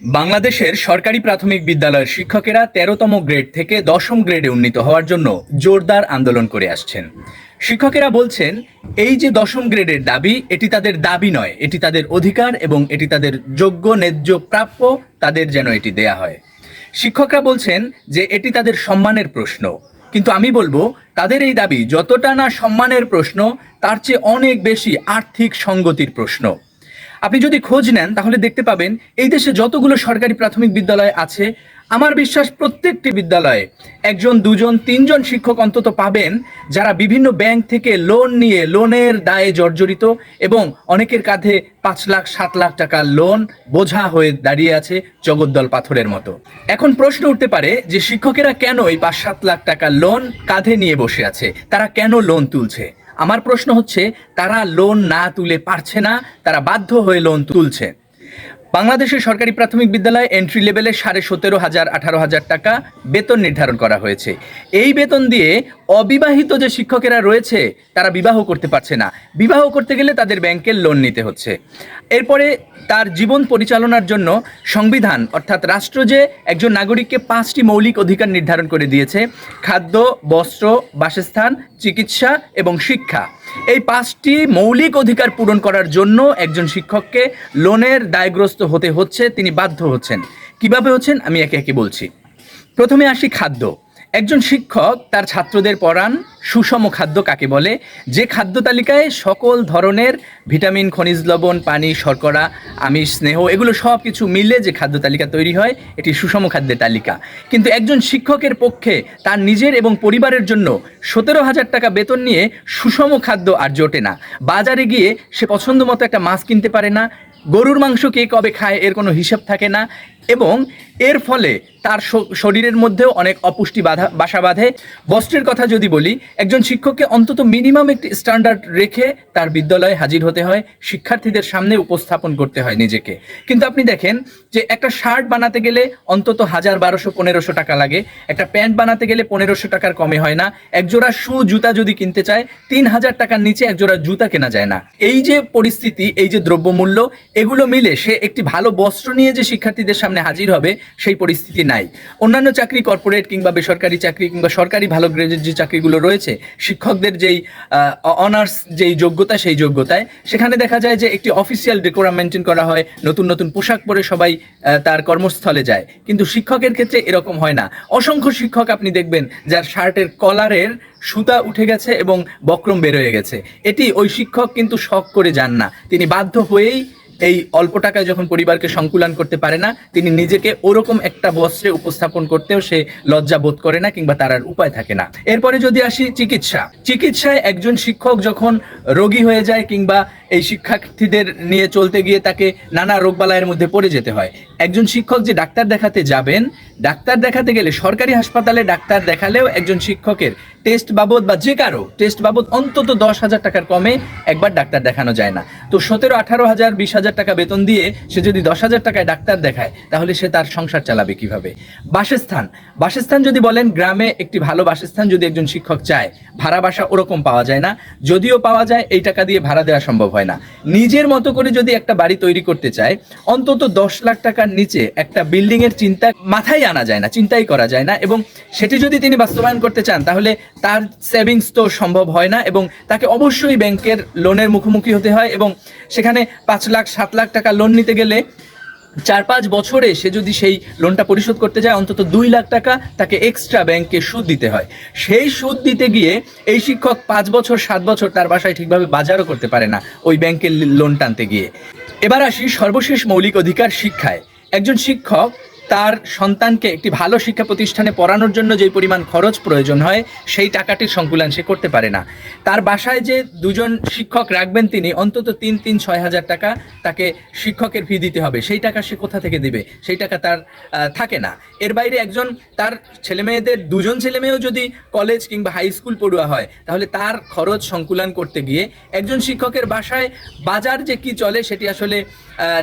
বাংলাদেশের সরকারি প্রাথমিক বিদ্যালয়ের শিক্ষকেরা তেরোতম গ্রেড থেকে দশম গ্রেডে উন্নীত হওয়ার জন্য জোরদার আন্দোলন করে আসছেন। শিক্ষকেরা বলছেন, এই যে দশম গ্রেডের দাবি, এটি তাদের দাবি নয়, এটি তাদের অধিকার এবং এটি তাদের যোগ্য, ন্যায্য, প্রাপ্য, তাদের যেন এটি দেয়া হয়। শিক্ষকরা বলছেন যে এটি তাদের সম্মানের প্রশ্ন, কিন্তু আমি বলব, তাদের এই দাবি যতটা না সম্মানের প্রশ্ন, তার চেয়ে অনেক বেশি আর্থিক সঙ্গতির প্রশ্ন। আপনি যদি খোঁজ নেন, তাহলে দেখতে পাবেন এই দেশে যতগুলো সরকারি প্রাথমিক বিদ্যালয় আছে, আমার বিশ্বাস প্রত্যেকটি বিদ্যালয়ে একজন, দুজন, তিনজন শিক্ষক অন্তত পাবেন যারা বিভিন্ন ব্যাংক থেকে লোন নিয়ে লোনের দায়ে জর্জরিত এবং অনেকের কাঁধে পাঁচ লাখ, সাত লাখ টাকার লোন বোঝা হয়ে দাঁড়িয়ে আছে জগদ্দল পাথরের মতো। এখন প্রশ্ন উঠতে পারে যে শিক্ষকেরা কেন এই পাঁচ, সাত লাখ টাকার লোন কাঁধে নিয়ে বসে আছে? তারা কেন লোন তুলছে? আমার প্রশ্ন হচ্ছে তারা লোন না তুলে পারছে না তারা বাধ্য হয়ে লোন তুলছে। বাংলাদেশের সরকারি প্রাথমিক বিদ্যালয়ে এন্ট্রি লেভেলে সাড়ে সতেরো হাজার, আঠারো হাজার টাকা বেতন নির্ধারণ করা হয়েছে। এই বেতন দিয়ে অবিবাহিত যে শিক্ষকেরা রয়েছে, তারা বিবাহ করতে পারছে না। বিবাহ করতে গেলে তাদের ব্যাংকের লোন নিতে হচ্ছে। এরপরে তার জীবন পরিচালনার জন্য সংবিধান, অর্থাৎ রাষ্ট্র যে একজন নাগরিককে পাঁচটি মৌলিক অধিকার নির্ধারণ করে দিয়েছে, খাদ্য, বস্ত্র, বাসস্থান, চিকিৎসা এবং শিক্ষা। এই পাঁচটি মৌলিক অধিকার পূরণ করার জন্য একজন শিক্ষককে লোনের দায়গ্রস্ত হতে হচ্ছে, তিনি বাধ্য হচ্ছেন। কীভাবে হচ্ছেন? আমি একে একে বলছি। প্রথমে আসি খাদ্য। একজন শিক্ষক তার ছাত্রদের পড়ান, সুষম খাদ্য কাকে বলে? যে খাদ্য তালিকায় সকল ধরনের ভিটামিন, খনিজ লবণ, পানি, শর্করা, আমিষ, স্নেহ এগুলো সব কিছু মিলে যে খাদ্য তালিকা তৈরি হয়, এটি সুষম খাদ্যের তালিকা। কিন্তু একজন শিক্ষকের পক্ষে তার নিজের এবং পরিবারের জন্য সতেরো হাজার টাকা বেতন নিয়ে সুষম খাদ্য আর জোটে না। বাজারে গিয়ে সে পছন্দ মতো একটা মাছ কিনতে পারে না, গরুর মাংস কে কবে খায় এর কোনো হিসাব থাকে না এবং এর ফলে তার শরীরের মধ্যেও অনেক অপুষ্টি বাধা, বাসা বাঁধে। বস্ত্রের কথা যদি বলি, একজন শিক্ষককে অন্তত মিনিমাম একটি স্ট্যান্ডার্ড রেখে তার বিদ্যালয়ে হাজির হতে হয়, শিক্ষার্থীদের সামনে উপস্থাপন করতে হয় নিজেকে। কিন্তু আপনি দেখেন যে একটা শার্ট বানাতে গেলে অন্তত হাজার বারোশো, পনেরোশো টাকা লাগে। একটা প্যান্ট বানাতে গেলে পনেরোশো টাকার কমে হয় না। একজোড়া শু, জুতা যদি কিনতে চায়, তিন হাজার টাকার নিচে একজোড়া জুতা কেনা যায় না। এই যে পরিস্থিতি, এই যে দ্রব্যমূল্য, এগুলো মিলে সে একটি ভালো বস্ত্র নিয়ে যে শিক্ষার্থীদের সামনে হাজির হবে, সেই পরিস্থিতি নাই। অন্যান্য চাকরি কর্পোরেট কিংবা বেসরকারি চাকরি কিংবা সরকারি ভালো গ্রেডের যে চাকরিগুলো রয়েছে, শিক্ষকদের যেই অনার্স যেই যোগ্যতা, সেই যোগ্যতায়, সেখানে দেখা যায় যে একটি অফিসিয়াল ডেকোরাম মেনটেন করা হয়, নতুন নতুন পোশাক পরে সবাই তার কর্মস্থলে যায়। কিন্তু শিক্ষকের ক্ষেত্রে এরকম হয় না। অসংখ্য শিক্ষক আপনি দেখবেন যার শার্টের কলারের সুতা উঠে গেছে এবং বক্রম বের হয়ে গেছে। এটি ওই শিক্ষক কিন্তু শখ করে যান না। তিনি বাধ্য হয়েই এই অল্প টাকায় যখন পরিবারকে সংকুলান করতে পারে না, তিনি নিজেকে ওরকম একটা বস্ত্রে উপস্থাপন করতেও সে লজ্জা বোধ করে না কিংবা তার আর উপায় থাকে না। এরপরে যদি আসি চিকিৎসা। চিকিৎসায় একজন শিক্ষক যখন রোগী হয়ে যায় কিংবা এই শিক্ষার্থীদের নিয়ে চলতে গিয়ে তাকে নানা রোগবালাইয়ের মধ্যে পড়ে যেতে হয় একজন শিক্ষক যে ডাক্তার দেখাতে যাবেন, ডাক্তার দেখাতে গেলে সরকারি হাসপাতালে ডাক্তার দেখালেও একজন শিক্ষকের টেস্ট বাবদ বা যে কারও টেস্ট বাবদ অন্তত দশ হাজার টাকার কমে একবার ডাক্তার দেখানো যায় না। তো সতেরো, আঠারো হাজার, বিশ হাজার টাকা বেতন দিয়ে সে যদি দশ হাজার টাকায় ডাক্তার দেখায়, তাহলে সে তার সংসার চালাবে কীভাবে? বাসস্থান। বাসস্থান যদি বলেন, গ্রামে একটি ভালো বাসস্থান যদি একজন শিক্ষক চায়, ভাড়া বাসা ওরকম পাওয়া যায় না। যদিও পাওয়া যায়, এই টাকা দিয়ে ভাড়া দেওয়া সম্ভব হয় না। নিজের মতো করে যদি একটা বাড়ি তৈরি করতে চায়, অন্তত দশ লাখ টাকার নিচে একটা বিল্ডিং এর চিন্তা মাথায় আনা যায় না, চিন্তাই করা যায় না এবং সেটি যদি তিনি বাস্তবায়ন করতে চান, তাহলে তার সেভিংস তো সম্ভব হয় না এবং তাকে অবশ্যই ব্যাংকের লোনের মুখোমুখি হতে হয় এবং সেখানে পাঁচ লাখ, সাত লাখ টাকা লোন নিতে গেলে চার পাঁচ বছরে সে যদি সেই লোনটা পরিশোধ করতে যায়, অন্তত দুই লাখ টাকা তাকে এক্সট্রা ব্যাংকে সুদ দিতে হয়। সেই সুদ দিতে গিয়ে এই শিক্ষক পাঁচ বছর, সাত বছর তার বাসায় ঠিকভাবে বাজারও করতে পারে না ওই ব্যাংকের লোন টানতে গিয়ে। এবার আসি সর্বশেষ মৌলিক অধিকার শিক্ষায়। একজন শিক্ষক তার সন্তানকে একটি ভালো শিক্ষা প্রতিষ্ঠানে পড়ানোর জন্য যে পরিমাণ খরচ প্রয়োজন হয়, সেই টাকাটির সংকুলান সে করতে পারে না। তার বাসায় যে দুজন শিক্ষক রাখবেন তিনি, অন্তত তিন তিন, ছয় হাজার টাকা তাকে শিক্ষকের ফি দিতে হবে। সেই টাকা সে কোথা থেকে দিবে? সেই টাকা তার থাকে না। এর বাইরে একজন তার ছেলে মেয়েদের দুজন ছেলে মেয়েও যদি কলেজ কিংবা হাই স্কুল পড়ুয়া হয়, তাহলে তার খরচ সংকুলান করতে গিয়ে একজন শিক্ষকের বাসায় বাজার যে কি চলে সেটি আসলে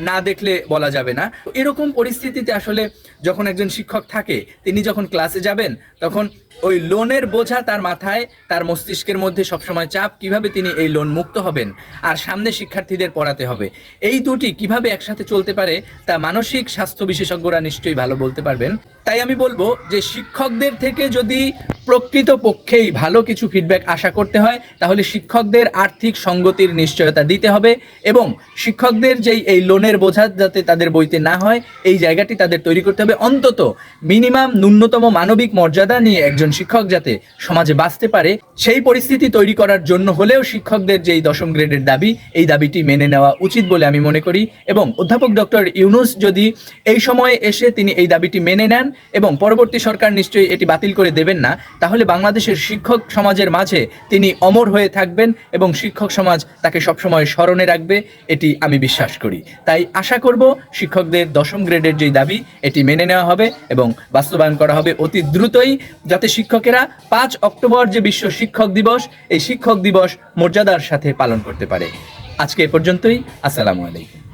না দেখলে বলা যাবে না। এরকম পরিস্থিতিতে আসলে যখন একজন শিক্ষক থাকে, তিনি যখন ক্লাসে যাবেন, তখন ওই লোনের বোঝা তার মাথায়, তার মস্তিষ্কের মধ্যে সবসময় চাপ কীভাবে তিনি এই লোন মুক্ত হবেন, আর সামনে শিক্ষার্থীদের পড়াতে হবে। এই দুটি কীভাবে একসাথে চলতে পারে, তা মানসিক স্বাস্থ্য বিশেষজ্ঞরা নিশ্চয়ই ভালো বলতে পারবেন। তাই আমি বলব যে শিক্ষকদের থেকে যদি প্রকৃত পক্ষেই ভালো কিছু ফিডব্যাক আশা করতে হয়, তাহলে শিক্ষকদের আর্থিক সঙ্গতির নিশ্চয়তা দিতে হবে এবং শিক্ষকদের যেই এই লোনের বোঝা যাতে তাদের বইতে না হয়, এই জায়গাটি তাদের তৈরি করতে হবে। অন্তত মিনিমাম ন্যূনতম মানবিক মর্যাদা নিয়ে একজন শিক্ষক যাতে সমাজে বাঁচতে পারে, সেই পরিস্থিতি তৈরি করার জন্য হলেও শিক্ষকদের যেই দশম গ্রেডের দাবি, এই দাবিটি মেনে নেওয়া উচিত বলে আমি মনে করি এবং অধ্যাপক ডক্টর ইউনুস যদি এই সময়ে এসে তিনি এই দাবিটি মেনে নেন এবং পরবর্তী সরকার নিশ্চয়ই এটি বাতিল করে দেবেন না, তাহলে বাংলাদেশের শিক্ষক সমাজের মাঝে তিনি অমর হয়ে থাকবেন এবং শিক্ষক সমাজ তাকে সবসময় স্মরণে রাখবে, এটি আমি বিশ্বাস করি। তাই আশা করব শিক্ষকদের দশম গ্রেডের যেই দাবি, এটি মেনে নেওয়া হবে এবং বাস্তবায়ন করা হবে অতি দ্রুতই, যাতে শিক্ষকেরা পাঁচ অক্টোবর যে বিশ্ব শিক্ষক দিবস, এই শিক্ষক দিবস মর্যাদার সাথে পালন করতে পারে। আজকে এ পর্যন্তই, আসসালামু আলাইকুম।